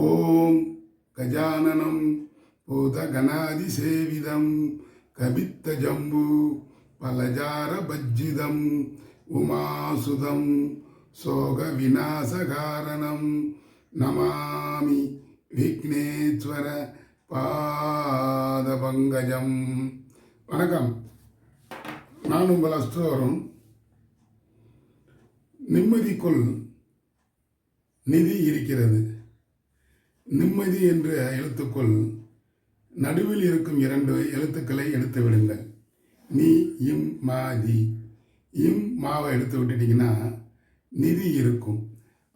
ஓம் கஜானனம் பூத கனாதி சேவிதம் கபித்த ஜம்பு பலஜார பஜ்ஜிதம் உமாசுதம் சோக விநாசகாரணம் நமாமி விக்னேஸ்வர பாதபங்கஜம். வணக்கம். நான் உங்கள் அஸ்தோரும் நிம்மதிக்குள் நிதி இருக்கிறது. நிம்மதி என்ற எழுத்துக்குள். நடுவில் இருக்கும் இரண்டு எழுத்துக்களை எடுத்து விடுங்கள். நீ இம் மாதி இம் மாவை எடுத்து விட்டுட்டிங்கன்னா நிதி இருக்கும்.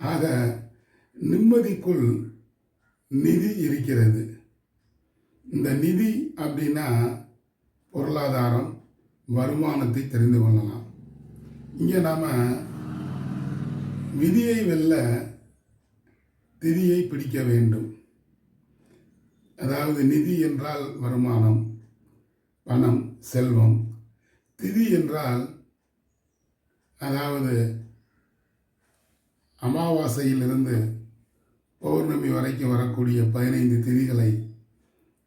ஆக நிம்மதிக்குள் நிதி இருக்கிறது. இந்த நிதி அப்படின்னா பொருளாதாரம் வருமானத்தை தெரிந்து கொள்ளலாம். இங்கே நாம் விதியை வெல்ல திரியை பிடிக்க வேண்டும். அதாவது நிதி என்றால் வருமானம் பணம் செல்வம். திதி என்றால் அதாவது அமாவாசையிலிருந்து பௌர்ணமி வரைக்கும் வரக்கூடிய பதினைந்து திதிகளை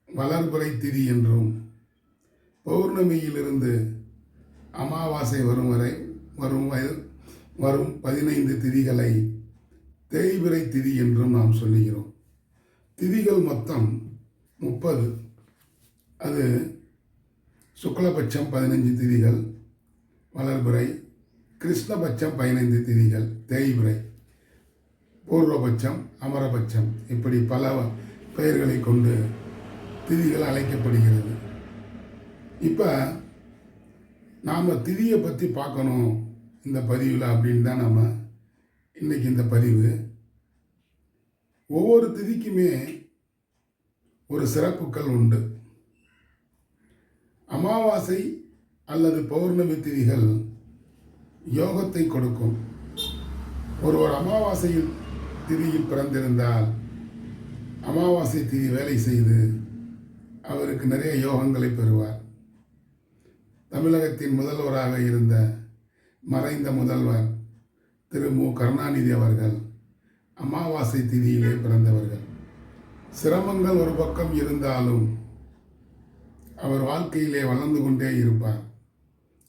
வளர்புறை திதி என்றும் பௌர்ணமியிலிருந்து அமாவாசை வரும் வரை வரும் வய- வரும் பதினைந்து திதிகளை தேய்பிரை திதி என்றும் நாம் சொல்லுகிறோம். திதிகள் மொத்தம் முப்பது. அது சுக்லபட்சம் பதினஞ்சு திதிகள் வளர்பிறை கிருஷ்ணபட்சம் பதினைந்து திதிகள் தேய்பிறை பூர்வபட்சம் அமரபட்சம் இப்படி பல பெயர்களை கொண்டு திதிகள் அழைக்கப்படுகிறது. இப்போ நாம் திதியை பற்றி பார்க்கணும் இந்த பதிவில் அப்படின்னு தான் நம்ம இன்னைக்கு இந்த பதிவு ஒவ்வொரு திதிக்குமே ஒரு சிறப்புகள் உண்டு. அமாவாசை அல்லது பௌர்ணமி திதிகள் யோகத்தை கொடுக்கும். ஒருவர் அமாவாசையில் திதியில் பிறந்திருந்தால் அமாவாசை திதி வேலை செய்து அவருக்கு நிறைய யோகங்களை பெறுவார். தமிழகத்தின் முதல்வராக இருந்த மறைந்த முதல்வர் திரு மு. கருணாநிதி அவர்கள் அமாவாசை திதியிலே பிறந்தவர்கள். சிரமங்கள் ஒரு பக்கம் இருந்தாலும் அவர் வாழ்க்கையிலே வளர்ந்து கொண்டே இருப்பார்.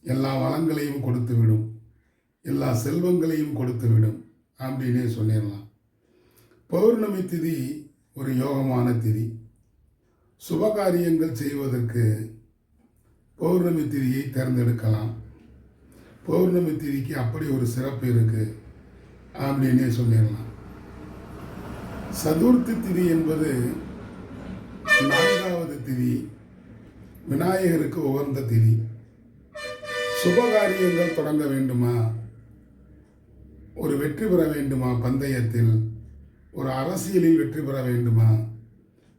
எல்லா வளங்களையும் கொடுத்துவிடும். எல்லா செல்வங்களையும் கொடுத்துவிடும் அப்படின்னே சொல்லிடலாம். பௌர்ணமி திதி ஒரு யோகமான திதி. சுபகாரியங்கள் செய்வதற்கு பௌர்ணமி திதியை தேர்ந்தெடுக்கலாம். பௌர்ணமி திதிக்கு அப்படி ஒரு சிறப்பு இருக்கு அப்படின்னே சொல்லிடலாம். சதுர்த்தி திதி என்பது நான்காவது திதி. விநாயகருக்கு உகந்த திதி. சுபகாரியங்கள் தொடங்க வேண்டுமா? ஒரு வெற்றி பெற வேண்டுமா? பந்தயத்தில் ஒரு அரசியலில் வெற்றி பெற வேண்டுமா?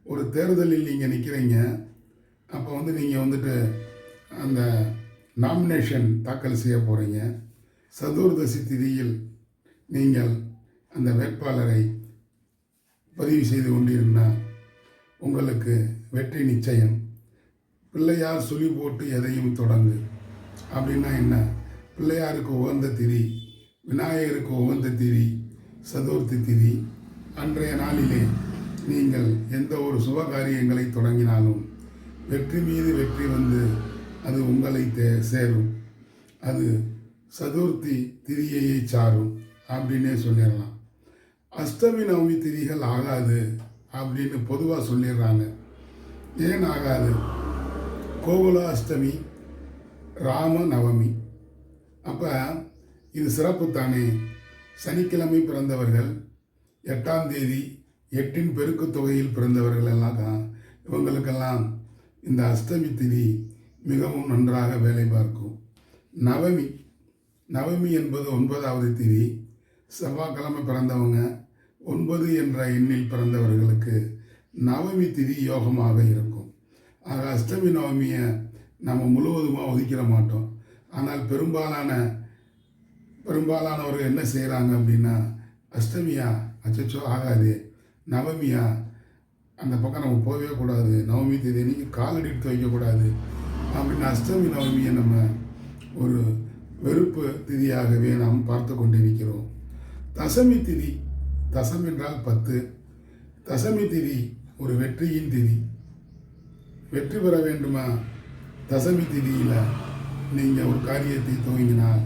ஒரு தேர்தலில் நீங்கள் நிற்கிறீங்க அப்போ வந்து நீங்கள் வந்துட்டு அந்த நாமினேஷன் தாக்கல் செய்ய போகிறீங்க சதுர்தசி திதியில் நீங்கள் அந்த வேட்பாளரை பதிவு செய்து கொண்டிருந்தால் உங்களுக்கு வெற்றி நிச்சயம். பிள்ளையார் சுழி போட்டு எதையும் தொடங்கு. அப்படின்னா என்ன? பிள்ளையாருக்கு உகந்த திதி விநாயகருக்கு உகந்த திதி சதுர்த்தி திதி. அன்றைய நாளிலே நீங்கள் எந்த ஒரு சுப காரியங்களை தொடங்கினாலும் வெற்றி மீது வெற்றி வந்து அது உங்களை தே சேரும். அது சதுர்த்தி திரியையை சாரும் அப்படின்னே சொல்லிடலாம். அஷ்டமி நவமி திரிகள் ஆகாது அப்படின்னு பொதுவாக சொல்லிடுறாங்க. ஏன் ஆகாது? கோகுல அஷ்டமி ராம நவமி. அப்போ இது சிறப்பு தானே? சனிக்கிழமை பிறந்தவர்கள் எட்டாம் தேதி எட்டின் பெருக்கு தொகையில் பிறந்தவர்கள் எல்லாம் தான் இவங்களுக்கெல்லாம் இந்த அஷ்டமி திதி மிகவும் நன்றாக வேலை பார்க்கும். நவமி நவமி என்பது ஒன்பதாவது திதி. செவ்வாய்க்கிழமை பிறந்தவங்க ஒன்பது என்ற எண்ணில் பிறந்தவர்களுக்கு நவமி திதி யோகமாக இருக்கும். ஆக அஷ்டமி நவமியை நம்ம முழுவதுமாக ஒதுக்கிட மாட்டோம். ஆனால் பெரும்பாலான பெரும்பாலானவர்கள் என்ன செய்கிறாங்க அப்படின்னா அஷ்டமியா? அச்சோ ஆகாது. நவமியா? அந்த பக்கம் நம்ம போகவே கூடாது. நவமி தேதி நீங்கள் காலடி எடுத்து வைக்கக்கூடாது. அப்படின்னு அஷ்டமி நவமியை நம்ம ஒரு வெறுப்பு திதியாகவே நாம் பார்த்து கொண்டிருக்கிறோம் தசமி திதி தசம் என்றால் பத்து. தசமி திதி ஒரு வெற்றியின் திதி. வெற்றி பெற வேண்டுமா? தசமி திதியில் நீங்கள் ஒரு காரியத்தை துவங்கினால்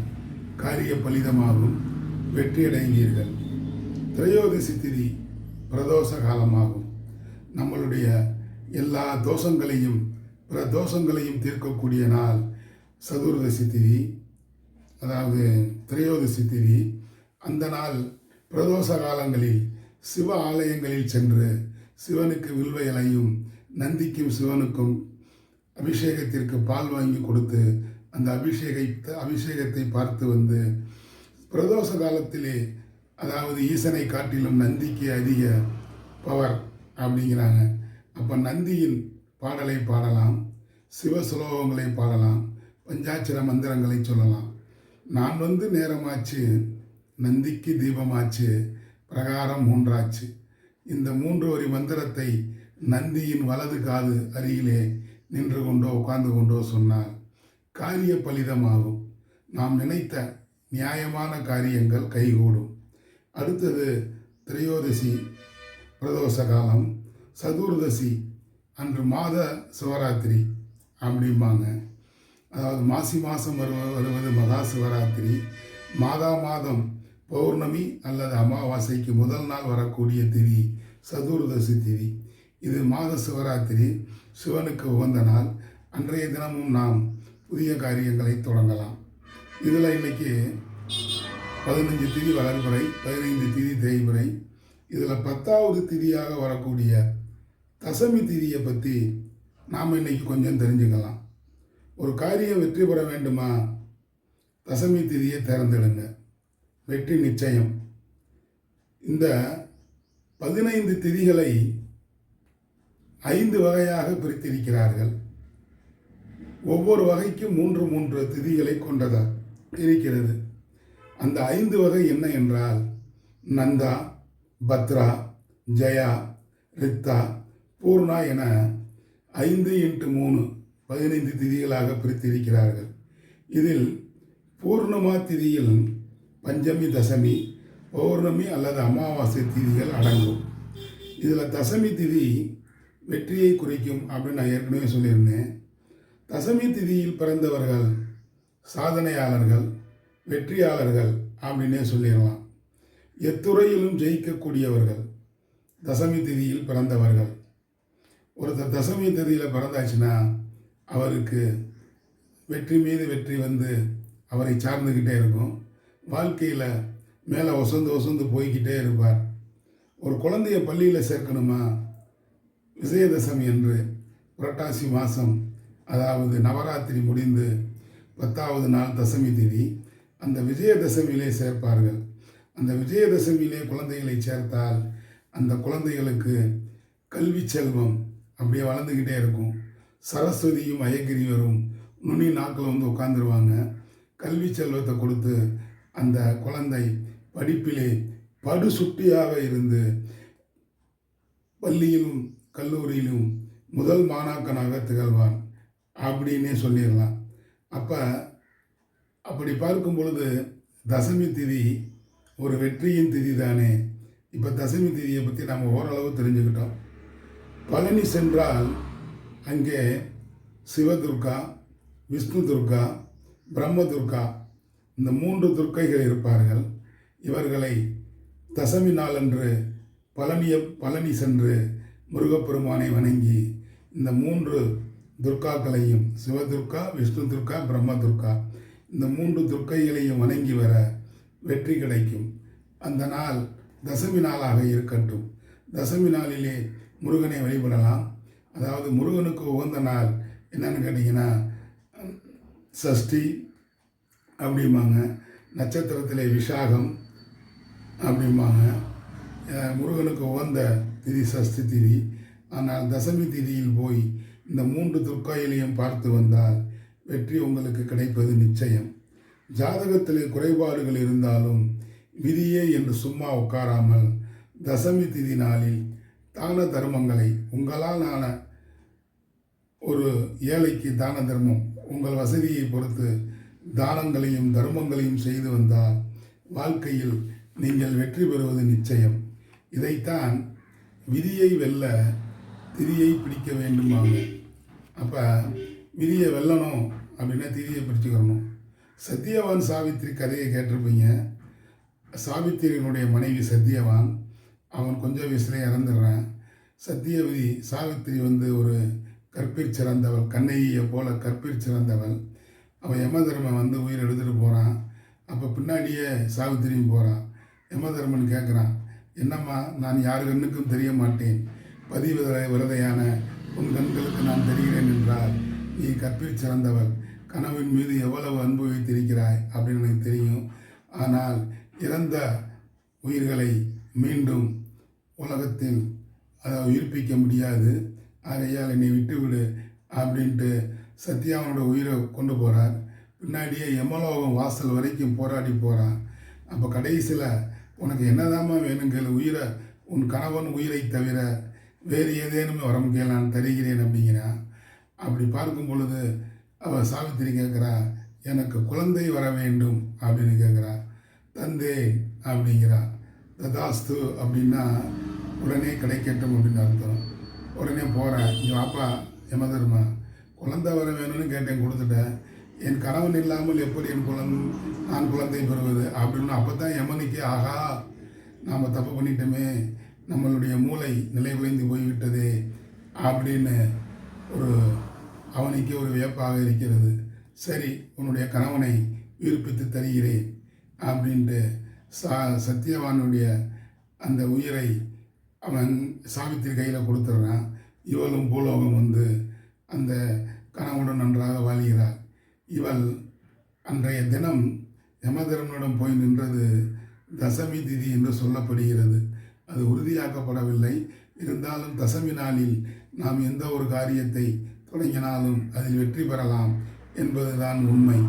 காரிய பலிதமாகும் வெற்றி திரையோதசி திதி பிரதோஷ காலமாகும். நம்மளுடைய எல்லா தோஷங்களையும் பிற தோஷங்களையும் தீர்க்கக்கூடிய நாள் சதுர்தசி திதி அதாவது திரையோதசி திதி. அந்த நாள் பிரதோஷ காலங்களில் சிவ ஆலயங்களில் சென்று சிவனுக்கு வில்வையலையும் நந்திக்கும் சிவனுக்கும் அபிஷேகத்திற்கு பால் வாங்கி கொடுத்து அந்த அபிஷேகை அபிஷேகத்தை பார்த்து வந்து பிரதோஷ காலத்திலே அதாவது ஈசனை காட்டிலும் நந்திக்கு அதிக பவர் அப்படிங்கிறாங்க. அப்போ நந்தியின் பாடலை பாடலாம் சிவ சுலோகங்களை பாடலாம் பஞ்சாட்சர மந்திரங்களை சொல்லலாம். நான் வந்து நேரமாச்சு நந்திக்கு தீபமாச்சு பிரகாரம் மூன்றாச்சு. இந்த மூன்று வரி மந்திரத்தை நந்தியின் வலது காது அருகிலே நின்று கொண்டோ உட்கார்ந்து கொண்டோ சொன்னால் காரிய பலிதமாகும். நாம் நினைத்த நியாயமான காரியங்கள் கைகூடும். அடுத்தது திரையோதசி பிரதோஷ காலம் சதுர்தசி அன்று மாத சிவராத்திரி அப்படிம்பாங்க. அதாவது மாசி மாதம் வருவ வருவது மகா சிவராத்திரி. மாதா மாதம் பௌர்ணமி அல்லது அமாவாசைக்கு முதல் நாள் வரக்கூடிய திதி சதுர்தசி திதி. இது மாத சிவராத்திரி. சிவனுக்கு உகந்த நாள். அன்றைய தினமும் நாம் புதிய காரியங்களை தொடங்கலாம். இதில் இன்னைக்கு பதினஞ்சு திதி வளர்பிறை பதினைந்து திதி தேய்முறை இதில் பத்தாவது திதியாக வரக்கூடிய தசமி திதியை பற்றி நாம் இன்னைக்கு கொஞ்சம் தெரிஞ்சுக்கலாம். ஒரு காரியம் வெற்றி பெற வேண்டுமா? தசமி திதியை தேர்ந்தெடுங்க. வெற்றி நிச்சயம். இந்த பதினைந்து திதிகளை ஐந்து வகையாக பிரித்திருக்கிறார்கள். ஒவ்வொரு வகைக்கும் மூன்று மூன்று திதிகளை கொண்டதா இருக்கிறது. அந்த ஐந்து வகை என்ன என்றால் நந்தா பத்ரா ஜெயா ரித்தா பூர்ணா என ஐந்து இன்ட்டு மூணு பதினைந்து திதிகளாக பிரித்திருக்கிறார்கள். இதில் பூர்ணமா திதியில் பஞ்சமி தசமி பௌர்ணமி அல்லது அமாவாசை திதிகள் அடங்கும். இதில் தசமி திதி வெற்றியை குறிக்கும் அப்படின்னு நான் ஏற்கனவே சொல்லியிருந்தேன். தசமி திதியில் பிறந்தவர்கள் சாதனையாளர்கள் வெற்றியாளர்கள் அப்படின்னே சொல்லிடலாம். எத்துறையிலும் ஜெயிக்கக்கூடியவர்கள் தசமி திதியில் பிறந்தவர்கள். ஒருத்தர் தசமி தேதியில் பிறந்தாச்சுன்னா அவருக்கு வெற்றி மீது வெற்றி வந்து அவரை சார்ந்துக்கிட்டே இருக்கும். வாழ்க்கையில் மேலே ஒசந்து ஒசந்து போய்கிட்டே இருப்பார். ஒரு குழந்தைய பள்ளியில் சேர்க்கணுமா? விஜயதசமி என்று புரட்டாசி மாதம் அதாவது நவராத்திரி முடிந்து பத்தாவது நாள் தசமி தேதி அந்த விஜயதசமியிலே சேர்ப்பார்கள். அந்த விஜயதசமியிலே குழந்தைகளை சேர்த்தால் அந்த குழந்தைகளுக்கு கல்வி செல்வம் அப்படியே வளர்ந்துக்கிட்டே இருக்கும். சரஸ்வதியும் அயகிரிவரும் நுனி நாக்கில் வந்து உட்காந்துருவாங்க கல்வி செல்வத்தை கொடுத்து அந்த குழந்தை படிப்பிலே படு சுட்டியாக இருந்து பள்ளியிலும் கல்லூரியிலும் முதல் மாணாக்கனாக திகழ்வான் அப்படின்னே சொல்லிடலாம். அப்போ அப்படி பார்க்கும் பொழுது தசமி திதி ஒரு வெற்றியின் திதி தானே. இப்போ தசமி திதியை பற்றி நம்ம ஓரளவு தெரிஞ்சுக்கிட்டோம். பழனி சென்றால் அங்கே சிவதுர்கா விஷ்ணு துர்கா பிரம்ம துர்கா இந்த மூன்று துர்க்கைகள் இருப்பார்கள். இவர்களை தசமி நாளன்று பழனிய பழனி சென்று முருகப்பெருமானை வணங்கி இந்த மூன்று துர்காக்களையும் சிவதுர்கா விஷ்ணு துர்கா பிரம்ம துர்கா இந்த மூன்று துர்க்கைகளையும் வணங்கி வர வெற்றி கிடைக்கும். அந்த நாள் தசமி நாளாக இருக்கட்டும். தசமி நாளிலே முருகனை வழிபடலாம். அதாவது முருகனுக்கு உகந்த நாள் என்னன்னு கேட்டிங்கன்னா சஷ்டி அப்படிம்பாங்க. நட்சத்திரத்திலே விசாகம் அப்படிம்பாங்க. முருகனுக்கு உகந்த திதி சஷ்டி திதி. ஆனால் தசமி திதியில் போய் இந்த மூன்று துர்க்காயிலையும் பார்த்து வந்தால் வெற்றி உங்களுக்கு கிடைப்பது நிச்சயம். ஜாதகத்திலே குறைபாடுகள் இருந்தாலும் விதியே என்று சும்மா உட்காராமல் தசமி திதி நாளில் தான தர்மங்களை உங்களால் ஆன ஒரு ஏழைக்கு தான தர்மம் உங்கள் வசதியை பொறுத்து தானங்களையும் தர்மங்களையும் செய்து வந்தால் வாழ்க்கையில் நீங்கள் வெற்றி பெறுவது நிச்சயம். இதைத்தான் விதியை வெல்ல திரியை பிடிக்க வேண்டுமாங்க. அப்போ விதியை வெல்லணும் அப்படின்னா திரியை பிடிச்சுக்கிறணும் சத்தியவான் சாவித்திரி கதையை கேட்டிருப்பீங்க. சாவித்திரியினுடைய மனைவி சத்தியவான். அவன் கொஞ்ச வயசுலேயே இறந்துடுறான் சத்தியவதி சாவித்திரி வந்து ஒரு கற்பிற் சிறந்தவள் கண்ணையை போல கற்பிற் சிறந்தவள். அவன் யமதர்மன் வந்து உயிர் எடுத்துகிட்டு போகிறான் அப்போ பின்னாடியே சாவித்திரியும் போகிறான் யமதர்மன் கேட்குறான் என்னம்மா நான் யார் கண்ணுக்கும் தெரிய மாட்டேன். பதிவு விரதையான உன் கண்களுக்கு நான் தெரிகிறேன் என்றால் நீ கற்பிற் சிறந்தவள். கனவின் மீது எவ்வளவு அன்பு வைத்திருக்கிறாய்? அப்படின்னு எனக்கு தெரியும். ஆனால் இறந்த உயிர்களை மீண்டும் உலகத்தில் அதை உயிர்ப்பிக்க முடியாது. ஆகையால் என்னை விட்டுவிடு அப்படின்ட்டு சத்யாவனோட உயிரை கொண்டு போகிறார் பின்னாடியே யமலோகம் வாசல் வரைக்கும் போராடி போகிறான் அப்போ கடைசியில் உனக்கு என்னதாம்மா வேணும் உயிரை உன் கணவன் உயிரை தவிர வேறு ஏதேனும் வரம் கேள் நான் தருகிறேன் அப்படிங்கிறான் அப்படி பார்க்கும் பொழுது அவள் சாவித்திரி கேட்குறா எனக்கு குழந்தை வர வேண்டும் அப்படின்னு கேட்குறா. தந்தே அப்படிங்கிறா. ததாஸ்து அப்படின்னா உடனே கிடைக்கட்டும் அப்படின்னு அர்த்தம். உடனே போகிறேன் இங்கே வாப்பா யமதர்மா குழந்தை வர வேணும்னு கேட்டேன் கொடுத்துட்டேன் என் கணவன் இல்லாமல் எப்படி என் குழந்தை நான் குழந்தை பெறுவது? அப்படின்னு அப்போ தான் யமனுக்கு ஆகா நாம் தப்பு பண்ணிட்டோமே. நம்மளுடைய மூளை நிலை குலைந்து போய்விட்டதே. அப்படின்னு ஒரு அவனுக்கு ஒரு வியப்பாக இருக்கிறது. சரி உன்னுடைய கணவனை உயிர்ப்பித்து தருகிறேன். அப்படின்ட்டு சா சத்யவானுடைய அந்த உயிரை அவன் சாவித்திரி கையில் கொடுத்துட்றான். இவளும் பூலோகம் வந்து அந்த கணவனுடன் நன்றாக வாழ்கிறாள். இவள் அன்றைய தினம் யமதர்மனிடம் போய் நின்றது தசமி திதி என்று சொல்லப்படுகிறது. அது உறுதியாக்கப்படவில்லை. இருந்தாலும் தசமி நாளில் நாம் எந்த ஒரு காரியத்தை தொடங்கினாலும் அதில் வெற்றி பெறலாம் என்பதுதான் உண்மை.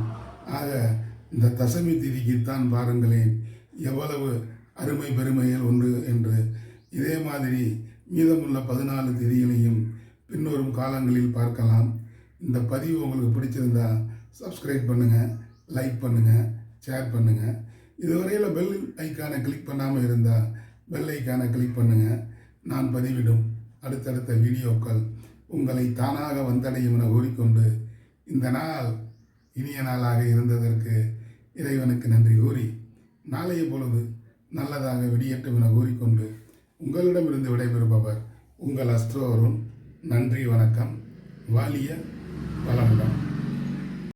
ஆக இந்த தசமி திதிக்குத்தான் பாருங்களேன் எவ்வளவு அருமை பெருமைகள் ஒன்று என்று இதே மாதிரி மீதமுள்ள பதினாலு திதிகளையும் பின்வரும் காலங்களில் பார்க்கலாம். இந்த பதிவு உங்களுக்கு பிடிச்சிருந்தா சப்ஸ்கிரைப் பண்ணுங்கள் லைக் பண்ணுங்கள் ஷேர் பண்ணுங்கள் இதுவரையில் பெல் ஐக்கானை கிளிக் பண்ணாமல் இருந்தால் பெல் ஐக்கானை கிளிக் பண்ணுங்கள் நான் பதிவிடும் அடுத்தடுத்த வீடியோக்கள் உங்களை தானாக வந்தடையும் என கூறிக்கொண்டு இந்த நாள் இனிய நாளாக இருந்ததற்கு இறைவனுக்கு நன்றி கூறி நாளைய பொழுது நல்லதாக விடியட்டும் என கூறிக்கொண்டு உங்களிடமிருந்து விடைபெறுபவர் உங்கள் அஸ்ட்ரோ அருண். நன்றி வணக்கம். வாலிய வளமுடன்